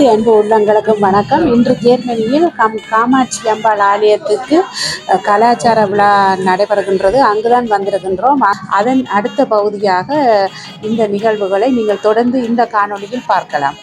அனைத்து அன்பு உள்ளங்களுக்கும் வணக்கம். இன்று ஜேர்மனியில் கம் காமாட்சி அம்பாள் ஆலயத்துக்கு கலாச்சார விழா நடைபெறுகின்றது. அங்குதான் வந்திருக்கின்றோம். அதன் அடுத்த பகுதியாக இந்த நிகழ்வுகளை நீங்கள் தொடர்ந்து இந்த காணொளியில் பார்க்கலாம்.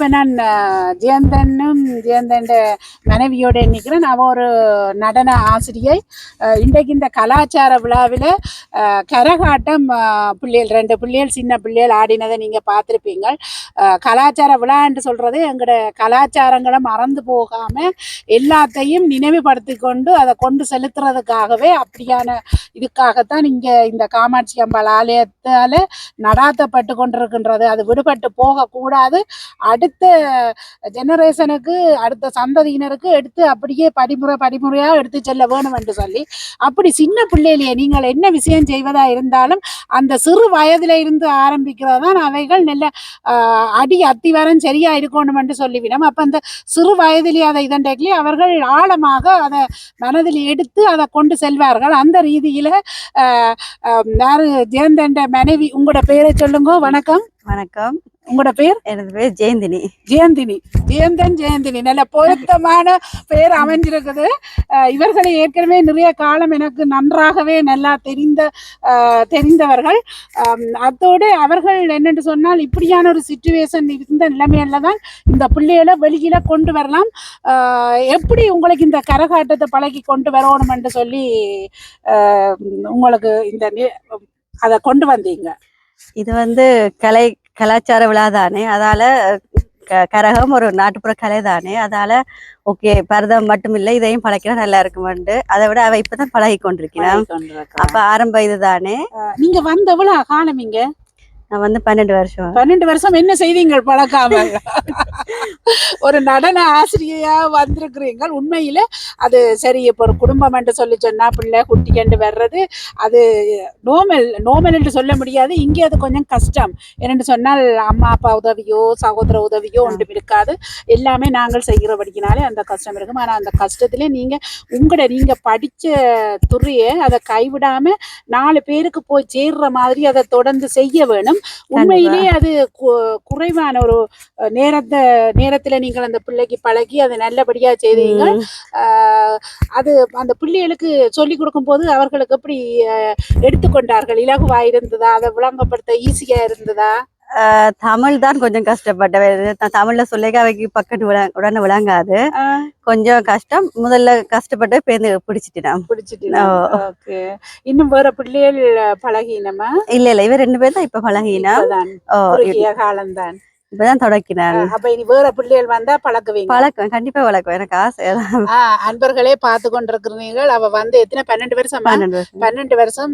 வணக்கம் இப்போ நான் அஹ், ஜெயந்தனும் ஜெயந்தன் மனைவியோட நிற்கிறேன் நான் ஒரு நடன ஆசிரியை இன்றைக்கு இந்த கலாச்சார விழாவில் கரகாட்டம் பிள்ளைகள் ரெண்டு பிள்ளைகள் சின்ன பிள்ளைகள் ஆடினதை நீங்கள் பார்த்துருப்பீங்க. கலாச்சார விழா என்று சொல்கிறது எங்களோட கலாச்சாரங்களை மறந்து போகாமல் எல்லாத்தையும் நினைவுபடுத்தி கொண்டு அதை கொண்டு செலுத்துறதுக்காகவே அப்படியான இதுக்காகத்தான் இங்கே இந்த காமாட்சி அம்பாள் ஆலயத்தால் நடாத்தப்பட்டு கொண்டிருக்கின்றது. அது விடுபட்டு போகக்கூடாது. அடுத்த ஜெனரேஷனுக்கு அடுத்த சந்ததியினருக்கு எடுத்து அப்படியே படிமுறை படிமுறையாக எடுத்து செல்ல வேணும் என்று சொல்லி அப்படி சின்ன பிள்ளையிலேயே நீங்கள் என்ன விஷயம் செய்வதா இருந்தாலும் அந்த சிறு வயதில இருந்து ஆரம்பிக்கிறது தான் அவைகள். நல்ல ஆஹ், அடி அத்திவாரம் சரியா இருக்கணும் என்று சொல்லிவிடும். அப்போ அந்த சிறு வயதிலே அதை இதண்டைகளே அவர்கள் ஆழமாக அதை மனதில் எடுத்து அதை கொண்டு செல்வார்கள். அந்த ரீதியில் ஆஹ், யாரு ஜெயந்தண்ட மனைவி உங்களோட பேரை சொல்லுங்க. வணக்கம். வணக்கம். உங்களோட பேர்? எனது பேர் ஜெயந்தினி. ஜெயந்தினி. ஜெயந்தன் ஜெயந்தினி. நல்ல பொருத்தமான பேர் அமைஞ்சிருக்குது. இவர்களை ஏற்கனவே நிறைய காலம் எனக்கு நன்றாகவே நல்லா தெரிந்த தெரிந்தவர்கள். அம், அத்தோடு அவர்கள் என்னென்று சொன்னால் இப்படியான ஒரு சுச்சுவேஷன் இருந்த நிலைமையில தான் இந்த பிள்ளைகளை வெளியில கொண்டு வரலாம். எப்படி உங்களுக்கு இந்த கரகாட்டத்தை பழகி கொண்டு வரணும் என்று சொல்லி உங்களுக்கு இந்த அதை கொண்டு வந்தீங்க? இது வந்து கலை கலாச்சார விழா தானே. அதால கரகம் ஒரு நாட்டுப்புற கலை தானே. அதால ஓகே பரதம் மட்டும் இல்லை இதையும் பழக்கினா நல்லா இருக்குமெண்டு. அதை விட அவ இப்பதான் பழகி கொண்டிருக்கிறான். அப்ப ஆரம்ப இதுதானே நீங்க வந்தவள காலம் இங்க நான் வந்து பன்னெண்டு வருஷம். பன்னெண்டு வருஷம் என்ன செய்தீங்க பழக்காம ஒரு நடன ஆசிரியையா வந்திருக்கிறீங்க உண்மையில அது சரி இப்போ ஒரு குடும்பம் என்று சொல்லி சொன்னா பிள்ளை குட்டி கண்டு வர்றது அது நோமல் நோமல் என்று சொல்ல முடியாது. இங்கே அது கொஞ்சம் கஷ்டம். என்னென்று சொன்னால் அம்மா அப்பா உதவியோ சகோதர உதவியோ ஒன்றும் இருக்காது. எல்லாமே நாங்கள் செய்கிறபடிக்கினாலே அந்த கஷ்டம் இருக்கும். ஆனால் அந்த கஷ்டத்திலே நீங்க உங்களோட நீங்க படிச்ச துறையை அதை கைவிடாம நாலு பேருக்கு போய் சேர்ற மாதிரி அதை தொடர்ந்து செய்ய வேணும். உண்மையிலே அது குறைவான ஒரு நேரத்தை நேரத்துல நீங்கள் அந்த பிள்ளைக்கு பழகி அதை நல்லபடியா செய்தீங்க. அது அந்த பிள்ளைகளுக்கு சொல்லி கொடுக்கும் போது அவர்களுக்கு எப்படி அஹ், எடுத்துக்கொண்டார்கள்? இலகுவா இருந்ததா? அதை விளங்கப்படுத்த ஈஸியா இருந்ததா? தமிழ் தான் கொஞ்சம் கஷ்டப்பட்டவன் நான் தமிழ்ல சொல்லிக்க அவைக்கு பக்கத்து விள- உடனே விளங்காது. கொஞ்சம் கஷ்டம். முதல்ல கஷ்டப்பட்டு பேருந்து பிடிச்சிட்டேன். பிடிச்சிட்டு ஓ. ஓகே. இன்னும் வேற பிள்ளைகள் பழகினமா? இல்ல இல்ல. இவ ரெண்டு பேரும் தான் இப்ப பழகினா. காலம்தான். இப்பதான் தொடக்கினான் அப்ப இனி வேற பிள்ளைகள் வந்தா பழக்குவீங்க. பழக்கம் கண்டிப்பா பழக்கம். எனக்கு ஆசை அன்பர்களே பார்த்து கொண்டிருக்கிறீர்கள். அவ வந்து எத்தனை? பன்னெண்டு வருஷமா? பன்னெண்டு வருஷம்.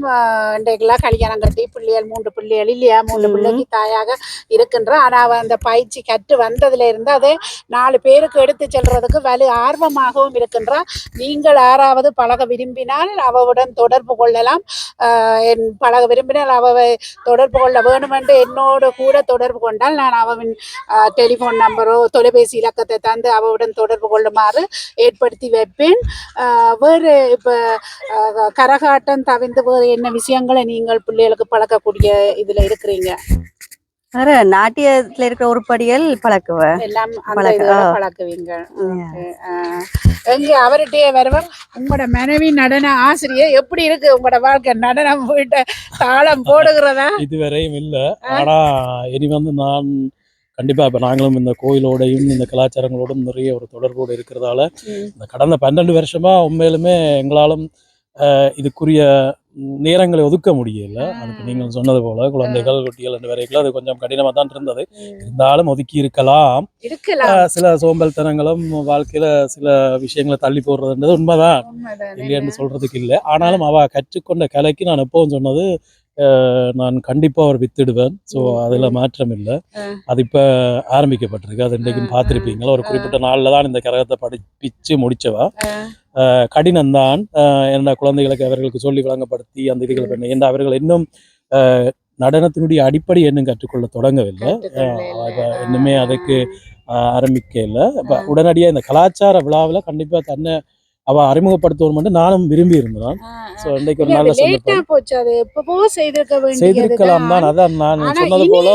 இன்றைக்கெல்லாம் கல்யாணம் கட்டி பிள்ளைகள் மூன்று பிள்ளைகள் இல்லையா? மூன்று. பிள்ளைக்கு தாயாக இருக்கின்ற. ஆனா அவ அந்த பயிற்சி கற்று வந்ததுல இருந்து அதை நாலு பேருக்கு எடுத்து செல்றதுக்கு வலு ஆர்வமாகவும் இருக்கின்றா. நீங்கள் யாராவது பழக விரும்பினால் அவவுடன் தொடர்பு கொள்ளலாம். ஆஹ், என் பழக விரும்பினால் அவவை தொடர்பு கொள்ள வேண்டுமென்று என்னோடு கூட தொடர்பு கொண்டால் நான் அவவின் டெலிஃபோன் நம்பரோ தொலைபேசி இலக்கத்தை தந்து அவவுடன் தொடர்பு கொள்ளுமாறு ஏற்படுத்தி வைப்பேன். ஆஹ், வேறு இப்போ கரகாட்டம் தவிர்த்து வேறு என்ன விஷயங்களை நீங்கள் பிள்ளைகளுக்கு பழக்கக்கூடிய இதுல இருக்கிறீங்க? வேற நாட்டியத்துல இருக்கிற உருப்படிகள் பழக்குவேன் எல்லாம். பழக்குவீங்க. எங்க அவர்கிட்டயே வருவோம் உங்களோட மனைவி நடன ஆசிரியர் எப்படி இருக்கு? உங்களோட வாழ்க்கை நடனம் போயிட்டு தாளம் போடுகிறதா? இதுவரையும் இல்லை. ஆனா இனி வந்து நான் கண்டிப்பா இப்ப நாங்களும் இந்த கோயிலோடையும் இந்த கலாச்சாரங்களோடும் நிறைய ஒரு தொடர்போடு இருக்கிறதால. இந்த கடந்த பன்னெண்டு வருஷமா உண்மையிலுமே எங்களாலும் இதுக்குரிய நேரங்களை ஒதுக்க முடியல. அதுக்கு நீங்கள் சொன்னது போல குழந்தைகள் குட்டிகள் ரெண்டு வரைக்கும் அது கொஞ்சம் கடினமா தான் இருந்தது. இருந்தாலும் ஒதுக்கி இருக்கலாம். சில சோம்பல்தனங்களும் வாழ்க்கையில சில விஷயங்களை தள்ளி போடுறதுன்றது உண்மைதான். இல்லைன்னு சொல்றதுக்கு இல்லை. ஆனாலும் அவ கற்றுக்கொண்ட கலைக்கு நான் எப்பவும் சொன்னது நான் கண்டிப்பா ஒரு வித்திடுவேன் ஸோ அதுல. மாற்றம் இல்லை. அது இப்ப ஆரம்பிக்கப்பட்டிருக்கு அது இன்றைக்கும் ஆ, பார்த்திருப்பீங்க ஒரு. குறிப்பிட்ட நாள்ல தான் இந்த கரகத்தை படிப்பிச்சு. அஹ், கடினம்தான் என்ன குழந்தைகளுக்கு அவர்களுக்கு சொல்லி வழங்கப்படுத்தி அந்த இதுகள் பண்ணி ஏன்னா அவர்கள் இன்னும் நடனத்தினுடைய அடிப்படை இன்னும் கற்றுக்கொள்ள தொடங்கவில்லை இன்னுமே. அதுக்கு ஆரம்பிக்கல இப்ப ஆ. உடனடியா இந்த கலாச்சார விழாவில் கண்டிப்பா தன்னை அவ அறிமுகப்படுத்தணும் மட்டும் நானும் விரும்பி இருந்தேன். ஸோ இன்னைக்கு ஒரு நல்ல சந்தர்ப்பம் செய்திருக்கலாம் தான். அதான் நான் சொன்னது போல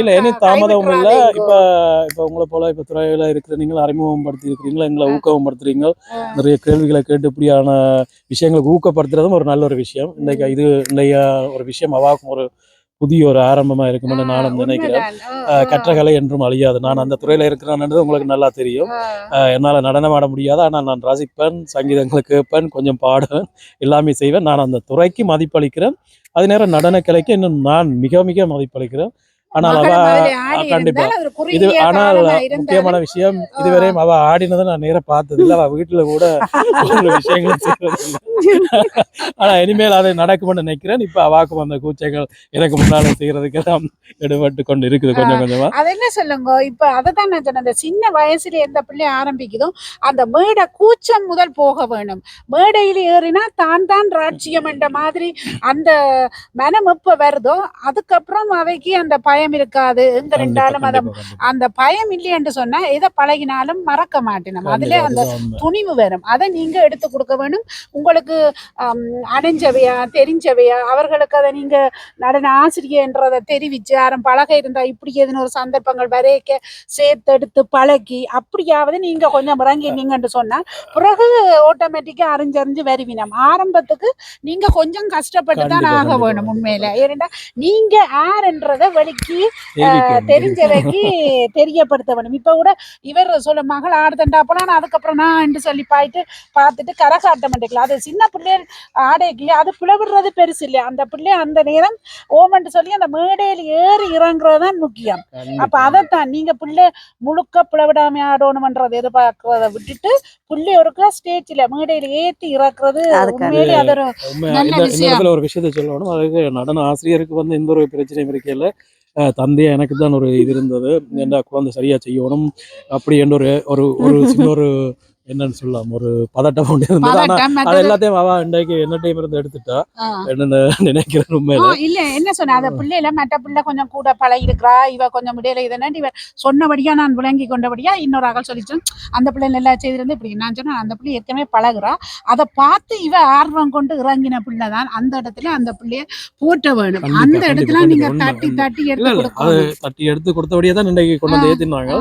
இல்ல இனி தாமதம் இல்ல. இப்ப இப்ப உங்களை போல இப்ப துறையில இருக்கிற நீங்கள் அறிமுகப்படுத்தி இருக்கிறீங்களா எங்களை ஊக்கப்படுத்துறீங்க நிறைய கேள்விகளை கேட்டு இப்படியான விஷயங்களுக்கு ஊக்கப்படுத்துறதும் ஒரு நல்ல ஒரு விஷயம். இன்னைக்கு இது இன்றைய ஒரு விஷயம். அவாக்கும் ஒரு புதிய ஒரு ஆரம்பமா இருக்கும்னு நானும் நினைக்கிறேன். அஹ் கற்ற கலை என்றும் அழியாது. நான் அந்த துறையில இருக்கிறேன்ன்றது உங்களுக்கு நல்லா தெரியும். என்னால நடனம் ஆட முடியாது. ஆனால் நான் ரசிப்பேன் சங்கீதங்களை கேட்பேன் கொஞ்சம் பாடுவேன் எல்லாமே செய்வேன். நான் அந்த துறைக்கு மதிப்பளிக்கிறேன். அதே நேரம் நடன கலைக்கு இன்னும் நான் மிக மிக மதிப்பளிக்கிறேன். ஆனால் அவ கண்டிப்பா. இது ஆனால் முக்கியமான விஷயம் இதுவரையும் அவ ஆடினதை நான் நேரா பார்த்தது இல்லை அவ வீட்டுல கூட விஷயங்கள் ஆனா இனிமேல் அதை நடக்கும்னு நினைக்கிறேன். இப்ப அவாக்கும் அந்த கூச்சங்கள் எனக்கு முன்னால செய்யறதுக்கு தான் எடுபட்டு கொண்டு இருக்குது கொஞ்சம். கொஞ்சமா அது என்ன சொல்லுங்க? இப்ப அததான் நான் சொன்னேன். சின்ன வயசுல எந்த பிள்ளை ஆரம்பிக்குதோ அந்த மேடை கூச்சம் முதல் போக வேணும். மேடையில் ஏறினா தான் தான் ராட்சியம் என்ற மாதிரி அந்த மனம் எப்ப வருதோ அதுக்கப்புறம் அவைக்கு அந்த பயம் இருக்காது. எங்க ரெண்டாலும் அதை. அந்த பயம் இல்லையென்று சொன்னா எதை பழகினாலும் மறக்க மாட்டேன் அதுல அந்த. துணிவு வரும். அதை நீங்க எடுத்து கொடுக்க வேணும். உங்களுக்கு ஆம், அணிஞ்சவையா தெரிஞ்சவையா அவர்களுக்கு அதை நீங்க நடன ஆசிரியன்றதை தெரிவிச்சு யாரும் பழக இருந்தா இப்படி எதுன்னு ஒரு சந்தர்ப்பங்கள் வரைக்க சேர்த்தெடுத்து பழகி அப்படியாவது நீங்க கொஞ்சம் இறங்கினீங்கன்னு சொன்னா பிறகு ஆட்டோமேட்டிக்கா அறிஞ்சறிஞ்சு வருவினம். ஆரம்பத்துக்கு நீங்க கொஞ்சம் கஷ்டப்பட்டு தான் ஆக வேணும். உண்மையில. ஏன்னா நீங்க யாருன்றதை வெளிக்கு தெரிவிக்கணும், தெரிஞ்சவைக்கு தெரியப்படுத்த வேணும் இப்ப கூட இவர் சொல்ல மகள் ஆடுதண்டா போலாம் அதுக்கப்புறம் நான் என்று சொல்லி பாயிட்டு பார்த்துட்டு கரகாட்ட மாட்டேங்கல அது சின்ன பிள்ளைகள் ஆடைக்கு அது பிளவிடுறது பெருசு இல்லை அந்த பிள்ளை அந்த நேரம் ஓமன்ட்டு சொல்லி அந்த மேடையில் ஏறி இறங்குறது தான் முக்கியம். அப்ப அதைத்தான் நீங்க பிள்ளை முழுக்க பிளவிடாம ஆடணும்ன்றதை எதிர்பார்க்கறத விட்டுட்டு பிள்ளை ஒருக்கா ஸ்டேஜ்ல மேடையில ஏத்தி இறக்குறது அதுக்கு உண்மையிலே அது ஒரு. நல்ல விஷயம். விஷயத்த சொல்லணும் அதுக்கு நடன ஆசிரியருக்கு வந்து எந்த ஒரு பிரச்சனையும் இருக்கையில தந்தையா எனக்கு தான் ஒரு இது இருந்தது. ஏன்டா குழந்தை சரியாக செய்யணும்? அப்படி என்ற ஒரு ஒரு ஒரு சின்ன ஒரு என்னன்னு சொல்லலாம். ஒரு பதட்டம் ஒன்று இருந்தது. ஆனா அது எல்லாத்தையும் அவ இன்றைக்கு என்ன டைம் இருந்து எடுத்துட்டா. என்னன்னு நினைக்கிறேன் உண்மையில இல்ல. என்ன சொன்ன அந்த பிள்ளைல மற்ற பிள்ளை கொஞ்சம் கூட பழகி இருக்கிறா இவ கொஞ்சம் இடையில இதனா இவ சொன்னபடியா நான் விளங்கி கொண்டபடியா இன்னொரு அகல் சொல்லிச்சு அந்த பிள்ளை நல்லா செய்திருந்து இப்படி நான் சொன்னேன் அந்த பிள்ளை ஏற்கனவே பழகுறா. அதை பார்த்து இவ ஆர்வம் கொண்டு இறங்கின பிள்ளை தான் அந்த இடத்துல அந்த பிள்ளைய போட்ட வேணும் அந்த இடத்துல நீங்க தட்டி தட்டி எடுத்து தட்டி எடுத்து கொடுத்தபடியே தான் இன்றைக்கு கொண்டு வந்து ஏத்தினாங்க.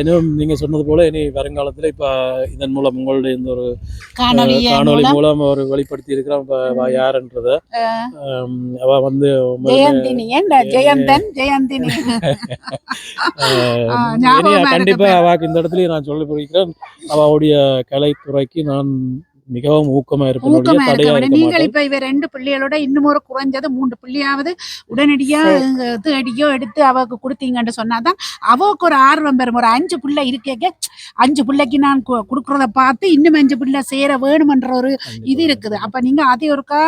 இன்னும் நீங்க சொன்னது போல இனி வருங்காலத்துல இப்ப இதன் மூலம் உங்களுடைய இந்த ஒரு காணொளி மூலம். அவர் வெளிப்படுத்தி அவ யாருன்றத? அவ வந்து ஜெயந்தினி. கண்டிப்பா. அவாக்கு இந்த இடத்துலயும் நான் சொல்லி போகிறேன் அவளுடைய கலைத்துறைக்கு நான் மிகவும் ஊக்கமா இருப்பேன் ஊக்கமா இருக்க தடையா வேணும் இருக்க நீங்கள் இப்ப இவ ரெண்டு பிள்ளைகளோட இன்னும் ஒரு குறைஞ்சது மூன்று பிள்ளையாவது உடனடியா தேடியோ எடுத்து அவக்கு கொடுத்தீங்கன்னு சொன்னாதான் அவக்கு ஒரு ஆர்வம் பெறும். ஒரு அஞ்சு பிள்ளை இருக்கேக்க அஞ்சு பிள்ளைக்கு நான் கு- கொடுக்கறத பார்த்து இன்னும் அஞ்சு பிள்ளை சேர வேணுமன்ற ஒரு இது இருக்குது. அப்ப நீங்க அதை ஒருக்கா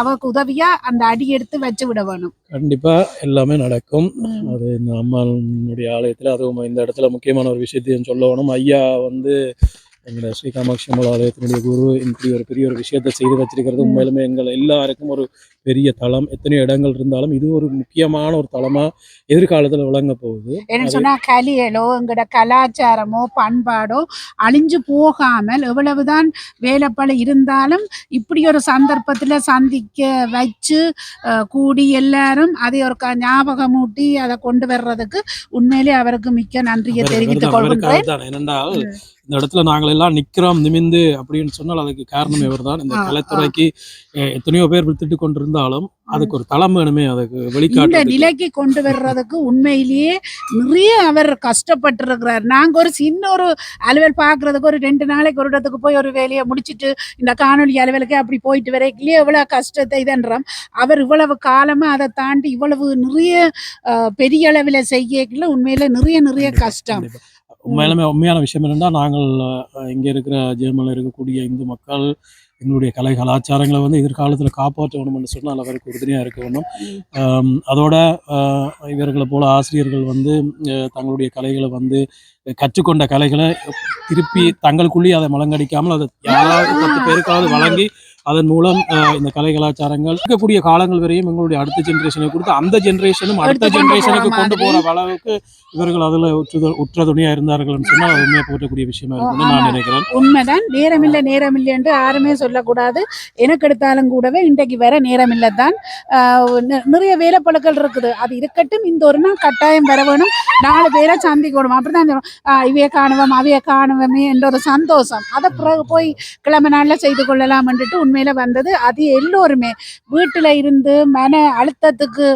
அவக்கு உதவியா அந்த அடி எடுத்து வச்சு விட வேணும். கண்டிப்பா எல்லாமே நடக்கும். அது இந்த அம்மானுடைய ஆலயத்துல அதுவும் இந்த இடத்துல முக்கியமான ஒரு விஷயத்தையும் சொல்ல வேணும். ஐயா வந்து எங்களோட ஸ்ரீ காமாட்சி அம்மாள் ஆலயத்தினுடைய குரு இப்படி ஒரு பெரிய ஒரு விஷயத்தை செய்து வச்சிருக்கிறது. உண்மையிலுமே எங்கள் எல்லாருக்கும் ஒரு பெரிய தளம் எத்தனையோ இடங்கள் இருந்தாலும் இது ஒரு முக்கியமான ஒரு தளமா எதிர்காலத்துல விளங்க போகுது. என்ன அது- சொன்னா கலியலோ எங்கட கலாச்சாரமோ பண்பாடோ அழிஞ்சு போகாமல் எவ்வளவுதான் வேலைப்பளு இருந்தாலும் இப்படி ஒரு சந்தர்ப்பத்துல சந்திக்க வச்சு கூடி எல்லாரும் அதை ஒரு க- ஞாபகமூட்டி அதை கொண்டு வர்றதுக்கு உண்மையிலே அவருக்கு மிக்க நன்றியை தெரிவித்துக் கொள்கின்றேன். ஏனென்றால் இந்த இடத்துல நாங்கள் எல்லாம் நிக்கிறோம் நிமிந்து அப்படின்னு சொன்னால் அதுக்கு காரணம் இவர்தான். இந்த ஆ, ஆ. கலைத்துறைக்கு எத்தனையோ பேர் வித்துட்டு கொண்டிருந்தாலும் அதுக்கு ஒரு தளம் வேணுமே அதுக்கு இந்த வெளிக்காட்டு நிலைக்கு கொண்டு வர்றதுக்கு உண்மையிலேயே நிறைய அவர் கஷ்டப்பட்டிருக்கிறார். நாங்க ஒரு சின்ன ஒரு அலுவல் பார்க்கறதுக்கு ஒரு ரெண்டு நாளைக்கு ஒரு இடத்துக்கு போய் ஒரு வேலையை முடிச்சிட்டு இந்த காணொலி அலுவலுக்கு அப்படி போயிட்டு வரைக்கிலேயே எவ்வளவு கஷ்டத்தை இதன்றோம். அவர் இவ்வளவு காலமா அதை தாண்டி இவ்வளவு நிறைய பெரிய அளவில் செய்யல உண்மையில நிறைய நிறைய கஷ்டம். உண்மையிலுமே உண்மையான விஷயம் என்னன்னா நாங்கள் இங்க இருக்கிற ஜெர்மனில் இருக்கக்கூடிய இந்து மக்கள் எங்களுடைய கலை கலாச்சாரங்களை வந்து எதிர்காலத்தில் காப்பாற்ற வேணும்னு சொன்னால் அவருக்கு உறுதுணையாக இருக்க வேணும் அதோட இவர்களை போல ஆசிரியர்கள் வந்து தங்களுடைய கலைகளை வந்து கற்றுக்கொண்ட கலைகளை திருப்பி தங்களுக்குள்ளேயே அதை மலங்கடிக்காமல் அதை யாராவது பத்து பேருக்காவது வழங்கி அதன் மூலம் இந்த கலை கலாச்சாரங்கள் இருக்கக்கூடிய காலங்கள் வரையும் எங்களுடைய அடுத்த ஜென்ரேஷனுக்கு கொடுத்து அந்த ஜென்ரேஷனும் அடுத்த ஜென்ரேஷனுக்கு கொண்டு. போற அளவுக்கு இவர்கள் அதுல உற்று உற்ற துணையா இருந்தார்கள்னு சொன்னா அது உண்மையா போற்றக்கூடிய விஷயமா இருக்கும்னு நான். நினைக்கிறேன். உண்மைதான். நேரமில்லை நேரமில்லை என்று யாருமே சொல்லக்கூடாது. எனக்கு எடுத்தாலும் கூடவே இன்றைக்கு வேற நேரமில்லை தான் நிறைய வேலைப்பழுக்கள் இருக்குது. அது இருக்கட்டும் இந்த ஒரு நாள் கட்டாயம் வர வேணும். நாலு பேரை சந்திக்கணும் அப்படிதான் இவைய காணுவோம் அவைய காணுவோமே என்ற ஒரு சந்தோஷம். அதை பிறகு போய் கிழமை நாளில் செய்து கொள்ளலாம்ன்ட்டு உண்மையில வந்தது அது எல்லோருமே வீட்டில் இருந்து மன அழுத்தத்துக்கு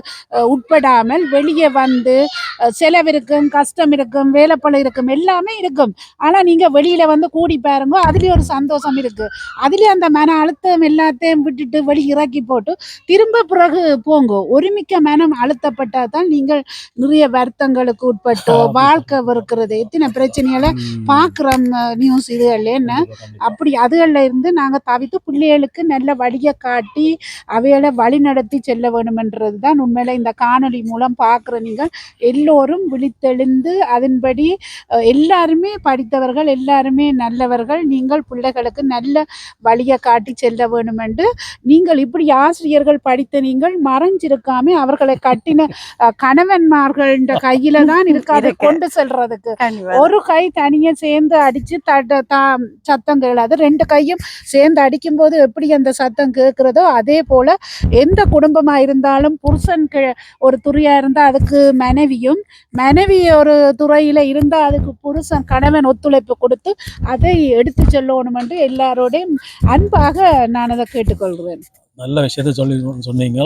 உட்படாமல் வெளியே வந்து அஹ், செலவு இருக்கும் கஷ்டம் இருக்கும் வேலைப்பழு இருக்கும் எல்லாமே இருக்கும் ஆனா நீங்க வெளியில வந்து கூடி பாருங்க அதுலயும் ஒரு சந்தோஷம் இருக்கு அதுலயும் அந்த மன அழுத்தம் எல்லாத்தையும் விட்டுட்டு வெளி இறக்கி போட்டு திரும்ப பிறகு போங்க ஒருமிக்க மனம் அழுத்தப்பட்டா தான் நீங்கள் நிறைய வருத்தங்களுக்கு உட்பட்டோ. வாழ்க்கை வெறுக்கிறது எத்தனை பிரச்சனைகளை ம். பாக்குறோம் நியூஸ் இதுகள்ல என்ன. அப்படி அதுகள்ல இருந்து நாங்க தவித்து பிள்ளைகளுக்கு நல்ல வழியை காட்டி அவைகளை வழி நடத்தி செல்ல வேணுமென்றது தான் உண்மையில இந்த காணொளி மூலம் பார்க்குற நீங்கள். எல்லோரும் விழித்தெழுந்து அதன்படி எல்லாருமே படித்தவர்கள் எல்லாருமே நல்லவர்கள் நீங்கள் பிள்ளைகளுக்கு நல்ல வழியை காட்டி செல்ல வேணுமென்று. நீங்கள் இப்படி ஆசிரியர்கள் படித்த நீங்கள் மறைஞ்சிருக்காம அவர்களை கட்டின அஹ், கணவன்மார்கள்ன்ற கையில தான் இருக்கு. அதை இருக்கு. கொண்டு செல்றதுக்கு. ஒரு கை தனியா சேர்ந்து அடிச்சு சத்தம் கேளாது. ரெண்டு கையும் சேர்ந்து அடிக்கும்போது எப்படி அந்த சத்தம் கேட்குறதோ அதே போல எந்த குடும்பமா இருந்தாலும் புருஷன் கி- ஒரு துறையாக இருந்தால் அதுக்கு மனைவியும் மனைவி ஒரு துறையில் இருந்தால் அதுக்கு புருஷன் கணவன் ஒத்துழைப்பு கொடுத்து அதை எடுத்து செல்லணும் என்று எல்லாரோடையும் அன்பாக நான் அதை கேட்டுக்கொள்கிறேன். நல்ல விஷயத்த சொல்லி சொன்னீங்க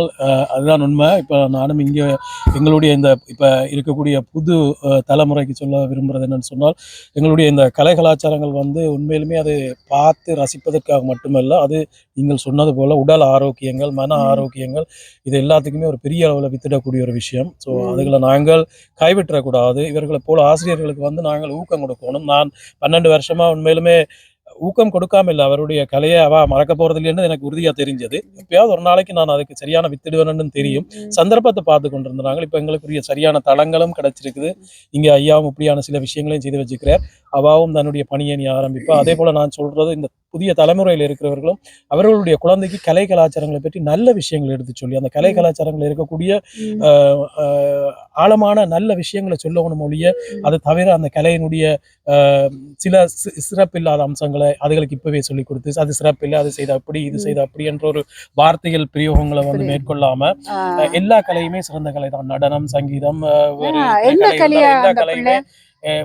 அதுதான் உண்மை. இப்போ நானும் இங்கே எங்களுடைய இந்த இப்போ இருக்கக்கூடிய புது தலைமுறைக்கு சொல்ல விரும்புறது என்னன்னு சொன்னால் எங்களுடைய இந்த கலை கலாச்சாரங்கள் வந்து உண்மையிலுமே அது பார்த்து ரசிப்பதற்காக மட்டுமல்ல அது நீங்கள் சொன்னது போல உடல் ஆரோக்கியங்கள் மன. ஆரோக்கியங்கள் இது எல்லாத்துக்குமே ஒரு பெரிய அளவில் வித்திடக்கூடிய ஒரு விஷயம். ஸோ. அதுகளை நாங்கள் கைவிட்டக்கூடாது இவர்களை போல ஆசிரியர்களுக்கு வந்து நாங்கள் ஊக்கம் கொடுக்கணும். நான் பன்னெண்டு வருஷமா உண்மையிலுமே ஊக்கம் கொடுக்காம இல்லை அவருடைய கலையை அவ மறக்க போறது இல்லைன்னு எனக்கு உறுதியா தெரிஞ்சது. எப்பயாவது ஒரு நாளைக்கு நான் அதுக்கு சரியான வித்திடுவேன்னு தெரியும். சந்தர்ப்பத்தை பார்த்து கொண்டிருந்தாங்க இப்போ எங்களுக்குரிய சரியான தளங்களும் கிடைச்சிருக்குது. இங்க ஐயாவும் இப்படியான சில விஷயங்களையும் செய்து வச்சுக்கிறார். அவாவும் தன்னுடைய பணியை நீ ஆரம்பிப்பா. அதே போல நான் சொல்றது இந்த புதிய தலைமுறையில் இருக்கிறவர்களும் அவர்களுடைய குழந்தைக்கு கலை கலாச்சாரங்களை பற்றி நல்ல விஷயங்களை எடுத்து சொல்லி அந்த கலை ம். கலாச்சாரங்கள் இருக்கக்கூடிய ஆழமான நல்ல விஷயங்களை சொல்லணும் ஒழிய அது தவிர அந்த கலையினுடைய சில சிறப்பில்லாத அம்சங்களை அதுகளுக்கு இப்பவே சொல்லி கொடுத்து அது சிறப்பில்லை அது செய்த அப்படி இது. செய்த அப்படி என்ற ஒரு வார்த்தைகள் பிரயோகங்களை வந்து. மேற்கொள்ளாம எல்லா கலையுமே சிறந்த கலை தான் நடனம் சங்கீதம் எல்லா கலையுமே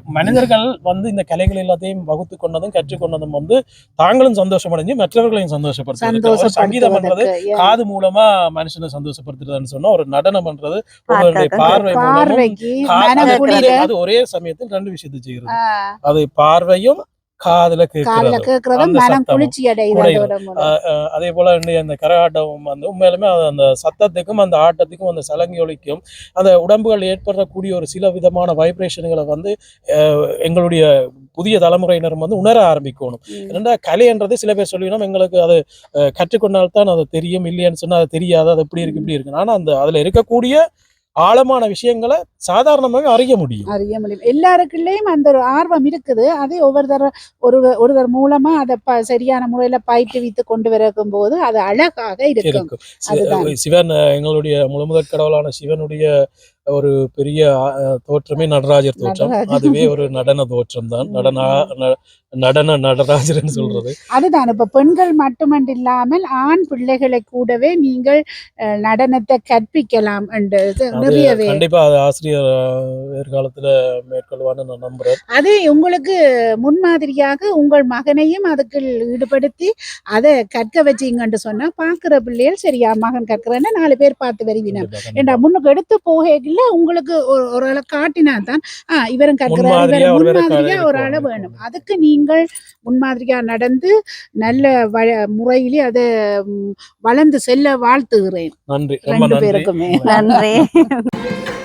மனிதர்கள் வந்து இந்த கலைகள் எல்லாத்தையும் வகுத்து கொண்டதும் கற்றுக்கொண்டதும் வந்து தாங்களும் சந்தோஷமடைஞ்சு மற்றவர்களையும் சந்தோஷப்படுத்துறது சங்கீதம் பண்றது காது மூலமா மனுஷனை சந்தோஷப்படுத்துறதுன்னு சொன்னா ஒரு நடனம் பண்றது பார்வை மூலமும் அது ஒரே சமயத்தில் ரெண்டு விஷயத்தை செய்கிறது. அது பார்வையும் காதுல காதுல கேட்கறது மனம் குளிர்ச்சி அடையுது அதே போல அந்த கரகாட்டம் வந்து உண்மையிலுமே அந்த சத்தத்துக்கும் அந்த ஆட்டத்துக்கும் அந்த சலங்கி ஒலிக்கும் அந்த உடம்புகள் ஏற்படக்கூடிய ஒரு சில விதமான வைப்ரேஷன்களை வந்து அஹ், எங்களுடைய புதிய தலைமுறையினரும் வந்து உணர ஆரம்பிக்கணும். ரெண்டா கலைன்றது சில பேர் சொல்லினோம் எங்களுக்கு அது கற்றுக்கொண்டால்தான் அது தெரியும் இல்லையான்னு சொன்னா அது தெரியாது அது இப்படி இருக்கு இப்படி இருக்கு ஆனா அந்த அதுல இருக்கக்கூடிய ஆழமான விஷயங்களை சாதாரணமாகவே அறிய முடியும். அறிய முடியும். எல்லாருக்குள்ளேயும் அந்த ஒரு ஆர்வம் இருக்குது. அதை ஒவ்வொருத்தர் ஒரு ஒருவர் மூலமா அதை ப சரியான முறையில பயிற்றுவித்து கொண்டு வரும் போது அது அழகாக இருக்கும். சிவன் எங்களுடைய முழுமுதற் கடவுளான சிவனுடைய ஒரு பெரிய தோற்றமே நடராஜர் தோற்றம். அதுவே ஒரு நடன தோற்றம் தான் நடன நடன நடராஜர்னு சொல்றது. அதுதான். இப்ப பெண்கள் மட்டுமன்று இல்லாமல் ஆண் பிள்ளைகளை கூடவே நீங்கள் நடனத்தை கற்பிக்கலாம் நிறையவே கண்டிப்பா அது ஆசிரியர் எதிர்காலத்துல மேற்கொள்வான்னு நான் நம்புறேன். அது உங்களுக்கு முன்மாதிரியாக உங்கள் மகனையும் அதுக்கு ஈடுபடுத்தி அதை கற்க வச்சீங்கன்னு சொன்னா பாக்குற பிள்ளைகள் சரியா மகன் கற்கிறேன்னா நாலு பேர் பார்த்து கண்டிப்பா, ஏண்டா. முன்னுக்கு எடுத்து போகல உங்களுக்கு ஒரு ஒரு ஆளை காட்டினா தான் ஆ இவரும் கற்கிறார் முன்மாதிரியா இவர் ஒரு பேரை முன்மாதிரியா ஒரு ஆளை. வேணும். அதுக்கு நீங்கள் முன்மாதிரியா நடந்து நல்ல வ முறையிலே அதை வளர்ந்து செல்ல வாழ்த்துகிறேன். நன்றி. ரொம்ப ரெண்டு பேருக்குமே. நன்றி.